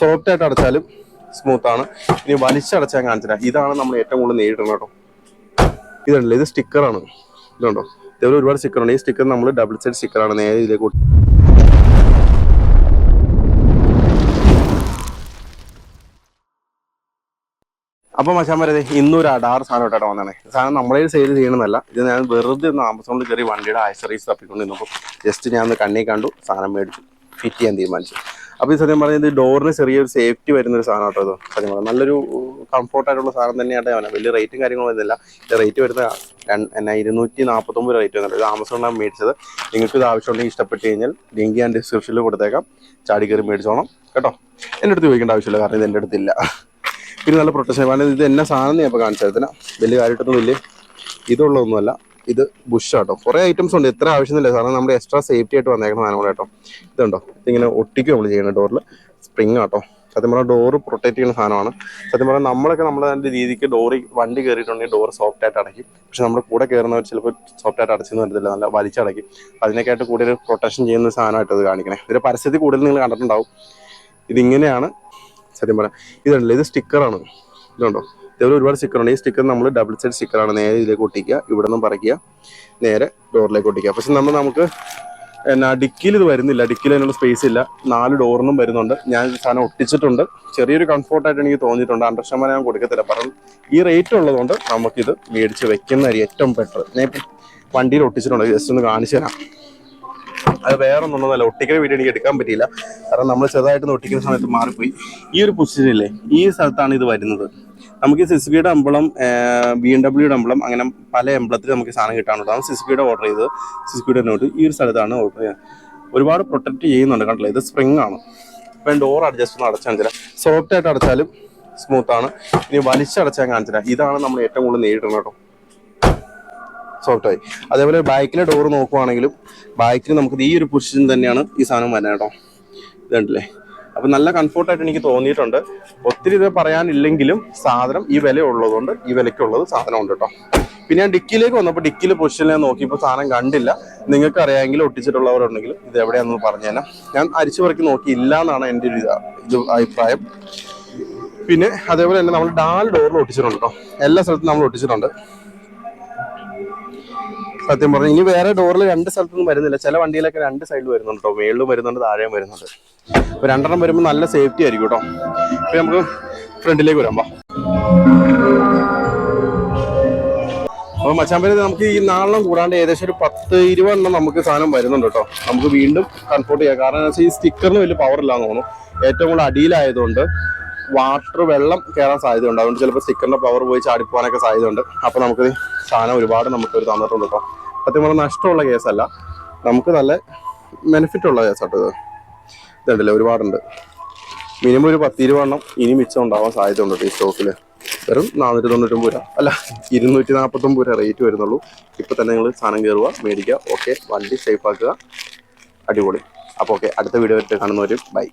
Soft ആയിട്ട് അടച്ചാലും smooth ആണ്. ഇനി വലിച്ചടച്ചാൽ കാണിച്ചില്ല ഇതാണ് നമ്മൾ ഏറ്റവും കൂടുതൽ നേരിടുന്നത് കേട്ടോ. ഇതുണ്ടല്ലോ ഇത് സ്റ്റിക്കറാണ് ഇതുണ്ടോ? ഇതേപോലെ ഒരുപാട് സ്റ്റിക്കർ ഉണ്ട്. ഈ സ്റ്റിക്കർ നമ്മൾ ഡബിൾ സൈഡ് സ്റ്റിക്കറാണ് നേരെ ഇതിലേക്ക് അപ്പൊ മച്ചാൻ ഇന്നൊരു അടാറ് സാധനം ഇട്ടാ വന്നാണ് സാധനം നമ്മളെ സെയിൽ ചെയ്യണമെന്നല്ല ഇത് ഞാൻ വെറുതെ ഒന്ന് ആമസോണിൽ കയറി വണ്ടിയുടെ ആക്സറീസ് തപ്പിക്കൊണ്ടിരുന്നപ്പോൾ ജസ്റ്റ് ഞാൻ ഒന്ന് കണ്ണി കണ്ടു സാധനം മേടിച്ചു. ഫിറ്റ് ചെയ്യാൻ തീരുമാനിച്ചു. അപ്പോൾ ഈ സത്യം പറഞ്ഞാൽ ഇത് ഡോറിന് ചെറിയൊരു സേഫ്റ്റി വരുന്ന ഒരു സാധനം കേട്ടോ ഇത്. സത്യം പറഞ്ഞാൽ നല്ലൊരു കംഫോർട്ടായിട്ടുള്ള സാധനം തന്നെയാണ് അവനെ. വലിയ റേറ്റും കാര്യങ്ങളും വരുന്നില്ല റേറ്റ് വരുന്ന എന്നാ ഇരുന്നൂറ്റി നാൽപ്പത്തൊമ്പത് റേറ്റ് വന്നത് ഇത് ആമസോണിലാണ് മേടിച്ചത്. നിങ്ങൾക്ക് ഇത് ആവശ്യമുണ്ടെങ്കിൽ ഇഷ്ടപ്പെട്ട് കഴിഞ്ഞാൽ ലിങ്ക് ഞാൻ ഡിസ്ക്രിപ്ഷനിൽ കൊടുത്തേക്കാം. ചാടി കയറി മേടിച്ചോണം കേട്ടോ? എന്റെ അടുത്ത് ചോദിക്കേണ്ട ആവശ്യമില്ല കാരണം ഇത് എന്റെ അടുത്തില്ല പിന്നെ നല്ല പ്രൊട്ടക്ഷൻ കാരണം ഇത് എന്നെ സാധനം ഞാൻ ഇപ്പോൾ കാണിച്ചതിന് വലിയ കാര്യമായിട്ടൊന്നും വലിയ ഇതുള്ളതൊന്നുമല്ല. ഇത് ബുഷ് ആട്ടോ. കുറേ ഐറ്റംസ് ഉണ്ട്. ഇത്ര ആവശ്യമില്ല സാറിന് നമ്മൾ എക്സ്ട്രാ സേഫ്റ്റി ആയിട്ട് വന്നേക്കുന്ന സാധനം കേട്ടോ. ഇതുണ്ടോ? ഇതിങ്ങനെ ഒട്ടിക്കും നമ്മൾ ചെയ്യുന്ന ഡോറിൽ സ്പ്രിങ് ആട്ടോ. സത്യം പറഞ്ഞാൽ ഡോറ് പ്രൊട്ടക്ട് ചെയ്യുന്ന സാധനമാണ്. സത്യം പറഞ്ഞാൽ നമ്മളൊക്കെ നമ്മുടെ അതിന്റെ രീതിക്ക് ഡോറ് വണ്ടി കയറിയിട്ടുണ്ടെങ്കിൽ ഡോർ സോഫ്റ്റ് ആയിട്ട് അടയ്ക്കും. പക്ഷെ നമ്മുടെ കൂടെ കയറുന്നവർ ചിലപ്പോൾ സോഫ്റ്റ് ആയിട്ട് അടച്ചെന്ന് വരത്തില്ല. നല്ല വലിച്ചടയ്ക്കും. അതിനൊക്കെയായിട്ട് കൂടുതൽ പ്രൊട്ടക്ഷൻ ചെയ്യുന്ന സാധനമായിട്ട് ഇത് കാണിക്കണേ. ഇതിന്റെ പരസ്യത്തിൽ കൂടുതൽ നിങ്ങൾ കണ്ടിട്ടുണ്ടാവും. ഇതിങ്ങനെയാണ് സത്യം പറയാം ഇതുണ്ടല്ലോ. ഇത് സ്റ്റിക്കറാണ് ഇതുണ്ടോ? ഇതേപോലെ ഒരുപാട് സ്റ്റിക്കർ ഉണ്ട്. ഈ സ്റ്റിക്കർ നമ്മൾ ഡബിൾ സൈഡ് സ്റ്റിക്കറാണ് നേരെ ഇതിലേക്ക് ഒട്ടിക്കുക. ഇവിടെ നിന്നും പറിക്കുക. നേരെ ഡോറിലേക്ക് ഒട്ടിക്കുക. പക്ഷെ നമ്മൾ നമുക്ക് എന്നാ ഡിക്കിയിൽ ഇത് വരുന്നില്ല. ഡിക്കിയിൽ അതിനുള്ള സ്പേസ് ഇല്ല. നാല് ഡോറിനും വരുന്നുണ്ട്. ഞാൻ സാധനം ഒട്ടിച്ചിട്ടുണ്ട്. ചെറിയൊരു കംഫോർട്ടായിട്ട് എനിക്ക് തോന്നിയിട്ടുണ്ട്. അണ്ടർ ശതമാനം ഞാൻ കൊടുക്കത്തില്ല. കാരണം ഈ റേറ്റ് ഉള്ളതുകൊണ്ട് നമുക്കിത് മേടിച്ച് വെക്കുന്നതായിരിക്കും ഏറ്റവും ബെറ്റർ ഞാൻ ഇപ്പം വണ്ടിയിൽ ഒട്ടിച്ചിട്ടുണ്ട്. ജസ്റ്റ് ഒന്ന് കാണിച്ചു തരാം. അത് വേറെ ഒന്നുള്ളതല്ല ഒട്ടിക്കുന്ന വീഡിയോ എനിക്ക് എടുക്കാൻ പറ്റിയില്ല. കാരണം നമ്മൾ ചെറുതായിട്ട് ഒട്ടിക്കുന്ന സമയത്ത് മാറിപ്പോയി. ഈ ഒരു പൊസിഷനില്ലേ ഈ സ്ഥലത്താണ് ഇത് വരുന്നത്. നമുക്ക് സിസ്ബിയുടെ അമ്പളം ബി എം ഡബ്ല്യൂടെ അമ്പളം അങ്ങനെ പല എംബ്ലത്തിൽ നമുക്ക് സാധനം കിട്ടാനുള്ളതാണ് സിസ്ബിയുടെ ഓർഡർ ചെയ്തത്. സിസ്ബിയുടെ നോട്ട് ഈ ഒരു സ്ഥലത്താണ് ഓർഡർ ചെയ്യുന്നത് ഒരുപാട് പ്രൊട്ടക്റ്റ് ചെയ്യുന്നുണ്ട് കണ്ടില്ല? ഇത് സ്പ്രിങ് ആണ്. ഇപ്പം ഡോർ അഡ്ജസ്റ്റ് ഒന്ന് അടച്ചാൽ തരാം സോഫ്റ്റ് ആയിട്ട് അടച്ചാലും സ്മൂത്ത് ആണ്. ഇനി വലിച്ചടച്ചാൽ കാണിച്ചില്ല ഇതാണ് നമ്മൾ ഏറ്റവും കൂടുതൽ നേരിടുന്നത് കേട്ടോ. സോഫ്റ്റ് ആയി. അതേപോലെ ബാക്കിലെ ഡോർ നോക്കുവാണെങ്കിലും ബാക്കിൽ നമുക്ക് ഈ ഒരു പൊസിഷൻ തന്നെയാണ് ഈ സാധനം വരുന്നത് കേട്ടോ. ഇതുണ്ടല്ലേ അപ്പൊ നല്ല കംഫോർട്ടായിട്ട് എനിക്ക് തോന്നിയിട്ടുണ്ട്. ഒത്തിരി ഇത് പറയാനില്ലെങ്കിലും സാധനം ഈ വില ഉള്ളതുകൊണ്ട് ഈ വിലയ്ക്കുള്ളത് സാധനം ഉണ്ട് കേട്ടോ. പിന്നെ ഞാൻ ഡിക്കിയിലേക്ക് വന്നപ്പോൾ ഡിക്കിയിൽ പൊസിഷനിൽ ഞാൻ നോക്കിയപ്പോൾ സാധനം കണ്ടില്ല. നിങ്ങൾക്ക് അറിയാമെങ്കിൽ ഒട്ടിച്ചിട്ടുള്ളവരുണ്ടെങ്കിൽ ഇത് എവിടെയാണെന്ന് പറഞ്ഞു തരാം ഞാൻ അരിച്ചു പറക്കി നോക്കിയില്ല എന്നാണ് എന്റെ ഒരു ഇത് അഭിപ്രായം. പിന്നെ അതേപോലെ തന്നെ നമ്മൾ ഡാൽ ഡോറിൽ ഒട്ടിച്ചിട്ടുണ്ട് കേട്ടോ. എല്ലാ സ്ഥലത്തും നമ്മൾ ഒട്ടിച്ചിട്ടുണ്ട്. സത്യം പറഞ്ഞു. ഇനി വേറെ ഡോറിൽ രണ്ട് സ്ഥലത്തൊന്നും വരുന്നില്ല. ചില വണ്ടിയിലൊക്കെ രണ്ട് സൈഡിൽ വരുന്നുണ്ട് കേട്ടോ മേളിലും വരുന്നുണ്ട് താഴെയും വരുന്നുണ്ട്. അപ്പൊ രണ്ടെണ്ണം വരുമ്പോൾ നല്ല സേഫ്റ്റി ആയിരിക്കും കേട്ടോ അപ്പൊ നമുക്ക് ഫ്രണ്ടിലേക്ക് വരാം അപ്പൊ മച്ചാമ്പരി നമുക്ക് ഈ നാളെ കൂടാണ്ട് ഏകദേശം ഒരു പത്ത് ഇരുപതെണ്ണം നമുക്ക് സാധനം വരുന്നുണ്ട് കേട്ടോ നമുക്ക് വീണ്ടും കൺഫോർട്ട് ചെയ്യാം. കാരണം എന്താ വെച്ചാൽ ഈ സ്റ്റിക്കറിന് വലിയ പവർ ഇല്ലാന്ന് തോന്നുന്നു. ഏറ്റവും കൂടുതൽ അടിയിലായതുകൊണ്ട് വാട്ടർ വെള്ളം കയറാൻ സാധ്യത ഉണ്ട് അതുകൊണ്ട് ചിലപ്പോൾ സ്റ്റിക്കറിന്റെ പവർ പോയി ചാടിപ്പോകാനൊക്കെ സാധ്യതയുണ്ട്. അപ്പൊ നമുക്ക് സാധനം ഒരുപാട് നമുക്ക് ഒരു തന്നിട്ടുണ്ട് കേട്ടോ സത്യം പറഞ്ഞാൽ നഷ്ടമുള്ള കേസല്ല. നമുക്ക് നല്ല ബെനിഫിറ്റ് ഉള്ള കേസാട്ടോ ഇത്. ഇതുണ്ടല്ലേ ഒരുപാടുണ്ട്. മിനിമം ഒരു പത്ത് ഇരുപതെണ്ണം ഇനി മിച്ചം ഉണ്ടാവാൻ സാധ്യത ഉണ്ട് ഈ സ്റ്റോക്കിൽ വെറും നാനൂറ്റി തൊണ്ണൂറ്റൊമ്പത് രൂപ. അല്ല ഇരുന്നൂറ്റി നാൽപ്പത്തൊമ്പത് രൂപ റേറ്റ് വരുന്നുള്ളൂ. ഇപ്പം തന്നെ നിങ്ങൾ സാധനം കയറുക മേടിക്കുക. ഓക്കെ വണ്ടി സേഫ് ആക്കുക. അടിപൊളി. അപ്പോൾ ഓക്കെ അടുത്ത വീഡിയോ ആയിട്ട് കാണുന്നവരും ബൈ